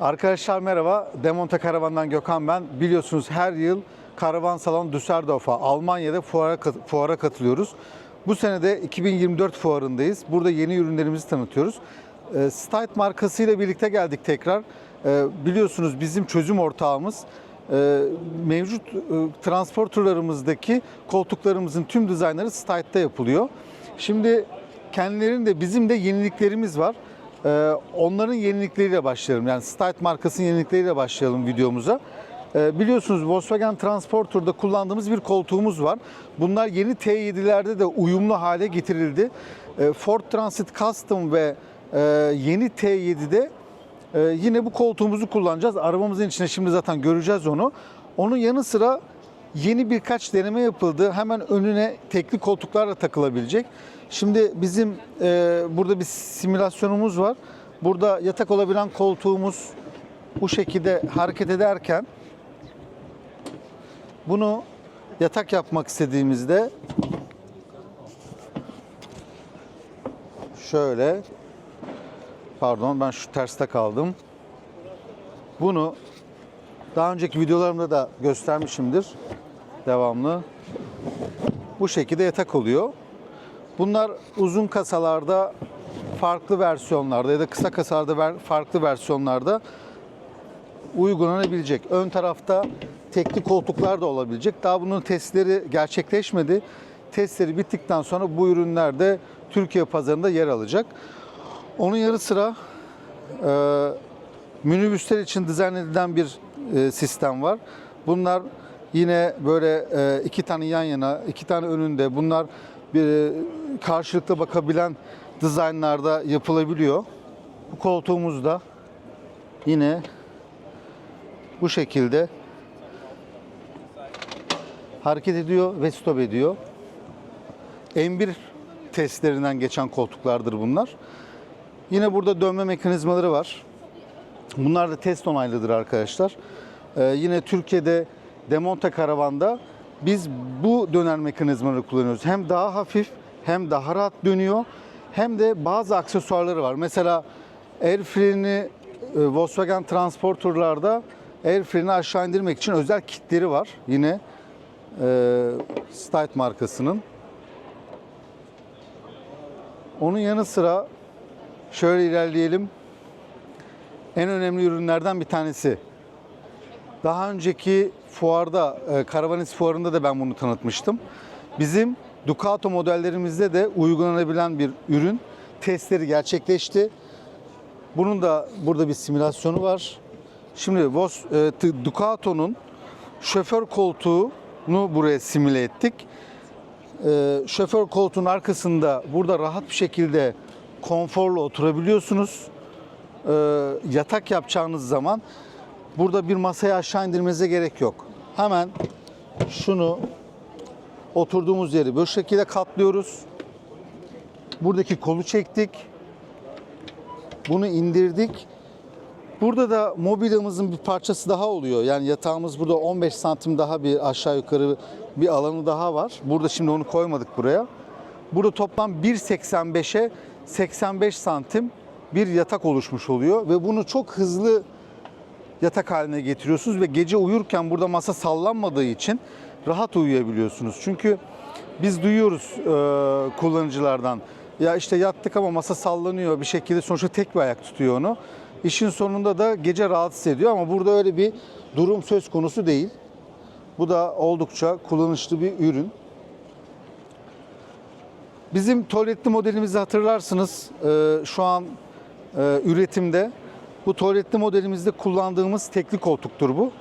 Arkadaşlar merhaba. Demonte Karavan'dan Gökhan ben. Biliyorsunuz her yıl Karavan Salon Düsseldorf'a Almanya'da fuara, fuara katılıyoruz. Bu sene de 2024 fuarındayız. Burada yeni ürünlerimizi tanıtıyoruz. E, Stite markasıyla birlikte geldik tekrar. E, biliyorsunuz bizim çözüm ortağımız e, mevcut e, transporterlarımızdaki koltuklarımızın tüm dizaynları Stite'da yapılıyor. Şimdi kendilerinin de bizim de yeniliklerimiz var. Ee, onların yenilikleriyle başlayalım. Yani Stite markasının yenilikleriyle başlayalım videomuza. Ee, biliyorsunuz Volkswagen Transporter'da kullandığımız bir koltuğumuz var. Bunlar yeni T7'lerde de uyumlu hale getirildi. Ee, Ford Transit Custom ve e, yeni T7'de e, yine bu koltuğumuzu kullanacağız. Arabamızın içinde şimdi zaten göreceğiz onu. Onun yanı sıra yeni birkaç deneme yapıldı. Hemen önüne tekli koltuklarla takılabilecek. Şimdi bizim e, burada bir simülasyonumuz var. Burada yatak olabilen koltuğumuz bu şekilde hareket ederken bunu yatak yapmak istediğimizde şöyle pardon ben şu terste kaldım. Bunu daha önceki videolarımda da göstermişimdir. Devamlı. Bu şekilde yatak oluyor. Bunlar uzun kasalarda farklı versiyonlarda ya da kısa kasalarda farklı versiyonlarda uygulanabilecek. Ön tarafta tekli koltuklar da olabilecek. Daha bunun testleri gerçekleşmedi. Testleri bittikten sonra bu ürünler de Türkiye pazarında yer alacak. Onun yanı sıra e, minibüsler için dizayn edilen bir e, sistem var. Bunlar yine böyle e, iki tane yan yana, iki tane önünde. Bunlar bir e, karşılıklı bakabilen dizaynlarda yapılabiliyor. Bu koltuğumuz da yine bu şekilde hareket ediyor ve stop ediyor. M1 testlerinden geçen koltuklardır bunlar. Yine burada dönme mekanizmaları var. Bunlar da test onaylıdır arkadaşlar. Ee, yine Türkiye'de Demonte Karavan'da biz bu döner mekanizmaları kullanıyoruz. Hem daha hafif hem daha rahat dönüyor hem de bazı aksesuarları var. Mesela air freni e, Volkswagen Transporter'larda air freni aşağı indirmek için özel kitleri var. Yine e, Stite markasının. Onun yanı sıra şöyle ilerleyelim en önemli ürünlerden bir tanesi. Daha önceki fuarda, e, Karavanis fuarında da ben bunu tanıtmıştım. Bizim Ducato modellerimizde de uygulanabilen bir ürün. Testleri gerçekleşti. Bunun da burada bir simülasyonu var. Şimdi Vos, e, Ducato'nun şoför koltuğunu buraya simüle ettik. E, şoför koltuğun arkasında burada rahat bir şekilde konforlu oturabiliyorsunuz e, yatak yapacağınız zaman burada bir masaya aşağı indirmenize gerek yok. Hemen şunu oturduğumuz yeri bu şekilde katlıyoruz. Buradaki kolu çektik. Bunu indirdik. Burada da mobilyamızın bir parçası daha oluyor. Yani yatağımız burada 15 santim daha bir aşağı yukarı bir alanı daha var. Burada şimdi onu koymadık buraya. Burada toplam 1.85'e 85 santim bir yatak oluşmuş oluyor ve bunu çok hızlı yatak haline getiriyorsunuz ve gece uyurken burada masa sallanmadığı için rahat uyuyabiliyorsunuz. Çünkü biz duyuyoruz e, kullanıcılardan ya işte yattık ama masa sallanıyor bir şekilde sonuçta tek bir ayak tutuyor onu. İşin sonunda da gece rahatsız ediyor ama burada öyle bir durum söz konusu değil. Bu da oldukça kullanışlı bir ürün. Bizim tuvaletli modelimizi hatırlarsınız. Ee, şu an e, üretimde. Bu tuvaletli modelimizde kullandığımız tekli koltuktur bu.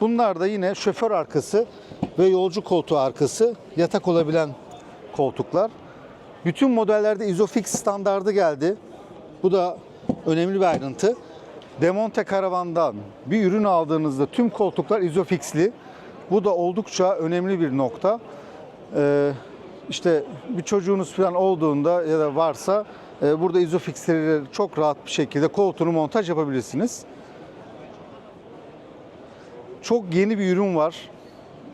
Bunlar da yine şoför arkası ve yolcu koltuğu arkası yatak olabilen koltuklar. Bütün modellerde Isofix standardı geldi. Bu da önemli bir ayrıntı. Demonte Karavan'dan bir ürün aldığınızda tüm koltuklar Isofix'li. Bu da oldukça önemli bir nokta. Ee, işte bir çocuğunuz falan olduğunda ya da varsa burada izofixleri çok rahat bir şekilde koltuğunu montaj yapabilirsiniz. Çok yeni bir ürün var.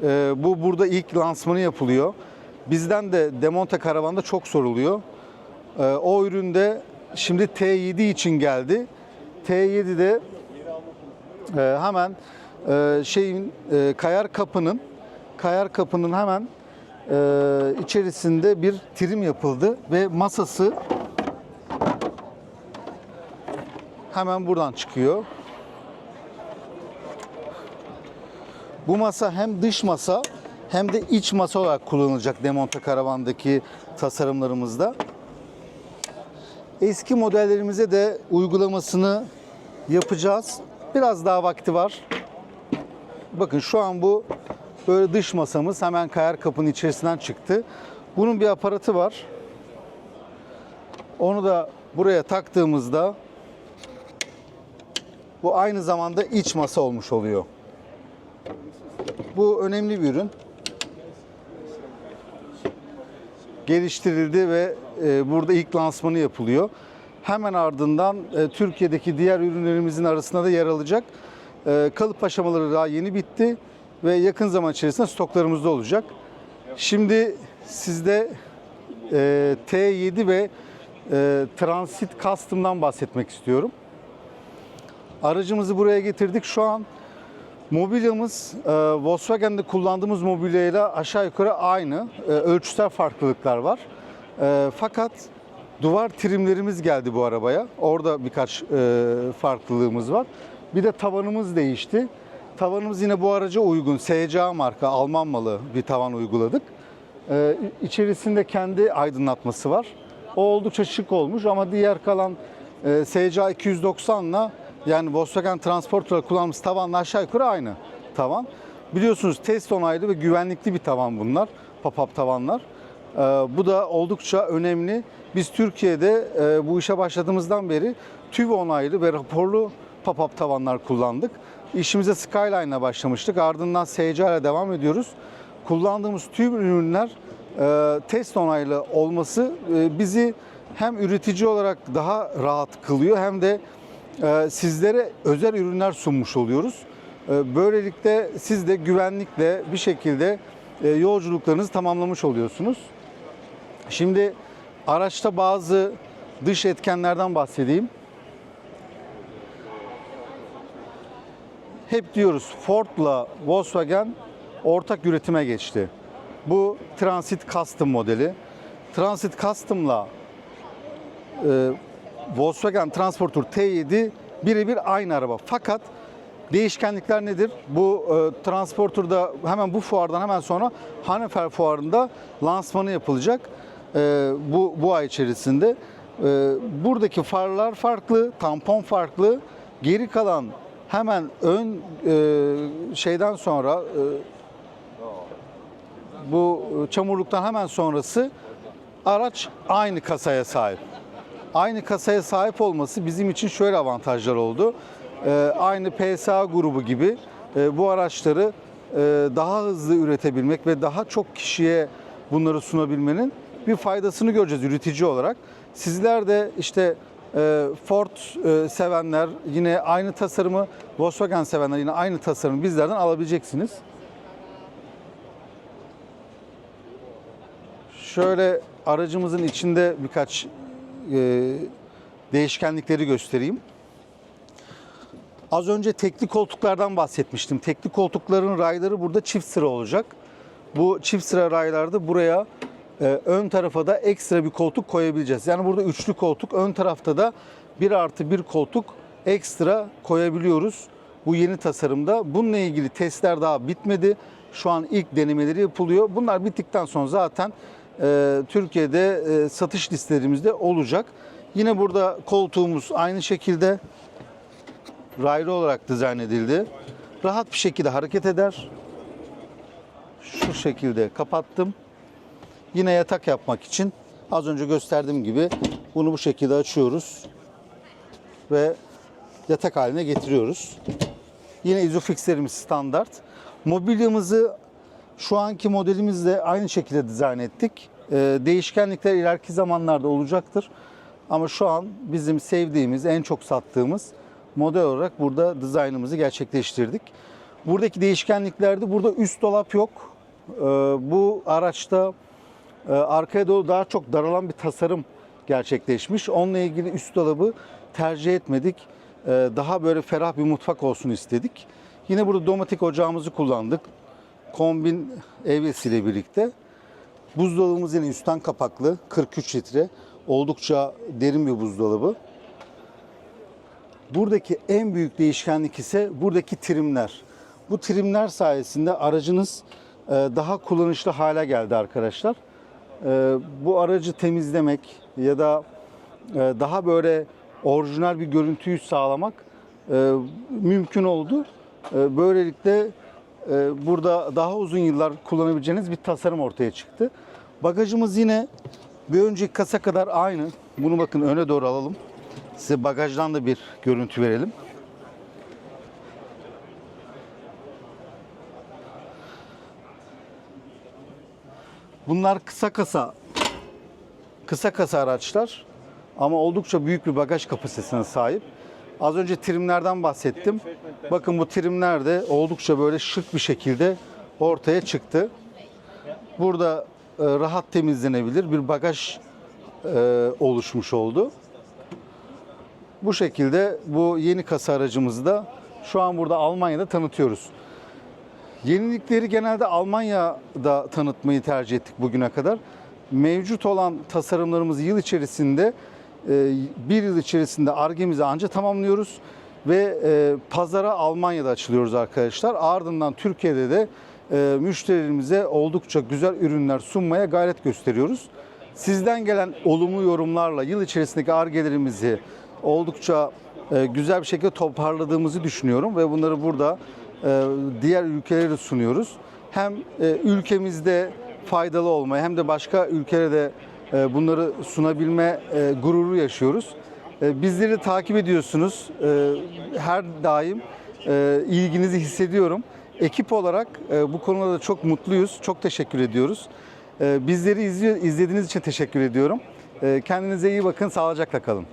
Ee, bu burada ilk lansmanı yapılıyor. Bizden de Demonte Karavan'da çok soruluyor. Ee, o üründe şimdi T7 için geldi. T7'de Ee, hemen e, şeyin e, kayar kapının kayar kapının hemen e, içerisinde bir trim yapıldı ve masası hemen buradan çıkıyor. Bu masa hem dış masa hem de iç masa olarak kullanılacak Demonte Karavan'daki tasarımlarımızda. Eski modellerimize de uygulamasını yapacağız. Biraz daha vakti var. Bakın şu an bu böyle dış masamız hemen kayar kapının içerisinden çıktı. Bunun bir aparatı var. Onu da buraya taktığımızda bu aynı zamanda iç masa olmuş oluyor. Bu önemli bir ürün. Geliştirildi ve e, burada ilk lansmanı yapılıyor. Hemen ardından e, Türkiye'deki diğer ürünlerimizin arasında da yer alacak. E, kalıp aşamaları daha yeni bitti ve yakın zaman içerisinde stoklarımızda olacak. Şimdi sizde e, T7 ve Transit Custom'dan bahsetmek istiyorum. Aracımızı buraya getirdik. Şu an mobilyamız e, Volkswagen'de kullandığımız mobilyayla aşağı yukarı aynı. E, ölçüsel farklılıklar var. E, fakat duvar trimlerimiz geldi bu arabaya. Orada birkaç e, farklılığımız var. Bir de tavanımız değişti. Tavanımız yine bu araca uygun. SCA marka Alman malı bir tavan uyguladık. Ee, içerisinde kendi aydınlatması var. O oldukça şık olmuş ama diğer kalan e, SCA 290'la yani Volkswagen Transporter'la kullandığımız tavanla aşağı yukarı aynı tavan. Biliyorsunuz test onaylı ve güvenlikli bir tavan bunlar. Pop-up tavanlar. Ee, bu da oldukça önemli. Biz Türkiye'de e, bu işe başladığımızdan beri TÜV onaylı ve raporlu pop-up tavanlar kullandık. İşimize Skyline'la başlamıştık. Ardından SCA ile devam ediyoruz. Kullandığımız tüm ürünler e, test onaylı olması e, bizi hem üretici olarak daha rahat kılıyor hem de sizlere özel ürünler sunmuş oluyoruz. E, böylelikle siz de güvenlikle bir şekilde e, yolculuklarınızı tamamlamış oluyorsunuz. Şimdi araçta bazı dış etkenlerden bahsedeyim. Hep diyoruz Ford'la Volkswagen ortak üretime geçti. Bu Transit Custom modeli. Transit Custom'la e, Volkswagen Transporter T7 birebir aynı araba. Fakat değişkenlikler nedir? Bu e, Transporter'da hemen bu fuardan hemen sonra Hannover fuarında lansmanı yapılacak. E, bu bu ay içerisinde. E, buradaki farlar farklı, tampon farklı. Geri kalan hemen ön e, şeyden sonra e, bu çamurluktan hemen sonrası araç aynı kasaya sahip. Aynı kasaya sahip olması bizim için şöyle avantajlar oldu. Ee, aynı PSA grubu gibi e, bu araçları e, daha hızlı üretebilmek ve daha çok kişiye bunları sunabilmenin bir faydasını göreceğiz üretici olarak. Sizler de işte e, Ford sevenler yine aynı tasarımı, Volkswagen sevenler yine aynı tasarımı bizlerden alabileceksiniz. Şöyle aracımızın içinde birkaç e, değişkenlikleri göstereyim. Az önce tekli koltuklardan bahsetmiştim. Tekli koltukların rayları burada çift sıra olacak. Bu çift sıra raylarda buraya e, ön tarafa da ekstra bir koltuk koyabileceğiz. Yani burada üçlü koltuk, ön tarafta da bir artı bir koltuk ekstra koyabiliyoruz. Bu yeni tasarımda. Bununla ilgili testler daha bitmedi. Şu an ilk denemeleri yapılıyor. Bunlar bittikten sonra zaten e, Türkiye'de e, satış listelerimizde olacak. Yine burada koltuğumuz aynı şekilde raylı olarak dizayn edildi. Rahat bir şekilde hareket eder. Şu şekilde kapattım. Yine yatak yapmak için az önce gösterdiğim gibi bunu bu şekilde açıyoruz ve yatak haline getiriyoruz. Yine izofixlerimiz standart. Mobilyamızı şu anki modelimizle aynı şekilde dizayn ettik. Ee, değişkenlikler ileriki zamanlarda olacaktır. Ama şu an bizim sevdiğimiz, en çok sattığımız model olarak burada dizaynımızı gerçekleştirdik. Buradaki değişkenliklerde burada üst dolap yok. Ee, bu araçta e, arkaya doğru daha çok daralan bir tasarım gerçekleşmiş. Onunla ilgili üst dolabı tercih etmedik. e, daha böyle ferah bir mutfak olsun istedik. Yine burada domatik ocağımızı kullandık. Kombin evyesiyle birlikte. Buzdolabımız yine üstten kapaklı 43 litre. Oldukça derin bir buzdolabı. Buradaki en büyük değişkenlik ise buradaki trimler. Bu trimler sayesinde aracınız e, daha kullanışlı hale geldi arkadaşlar. E, Bu aracı temizlemek ya da e, daha böyle orijinal bir görüntüyü sağlamak mümkün oldu. Böylelikle burada daha uzun yıllar kullanabileceğiniz bir tasarım ortaya çıktı. Bagajımız yine bir önceki kasa kadar aynı. Bunu bakın öne doğru alalım. Size bagajdan da bir görüntü verelim. Bunlar kısa kasa kısa kasa araçlar ama oldukça büyük bir bagaj kapasitesine sahip. Az önce trimlerden bahsettim. Bakın bu trimler de oldukça böyle şık bir şekilde ortaya çıktı. Burada e, rahat temizlenebilir bir bagaj e, oluşmuş oldu. Bu şekilde bu yeni kasa aracımızı da şu an burada Almanya'da tanıtıyoruz. Yenilikleri genelde Almanya'da tanıtmayı tercih ettik bugüne kadar. Mevcut olan tasarımlarımızı yıl içerisinde bir yıl içerisinde argemizi anca tamamlıyoruz ve e, pazara Almanya'da açılıyoruz arkadaşlar. Ardından Türkiye'de de e, müşterilerimize oldukça güzel ürünler sunmaya gayret gösteriyoruz. Sizden gelen olumlu yorumlarla yıl içerisindeki argelerimizi oldukça e, güzel bir şekilde toparladığımızı düşünüyorum ve bunları burada e, diğer ülkelere sunuyoruz. Hem ülkemizde faydalı olmaya hem de başka ülkelere de bunları sunabilme e, gururu yaşıyoruz. E, Bizleri takip ediyorsunuz. E, Her daim e, ilginizi hissediyorum. Ekip olarak e, bu konuda da çok mutluyuz. Çok teşekkür ediyoruz. Bizleri izlediğiniz için teşekkür ediyorum. Kendinize iyi bakın, sağlıcakla kalın.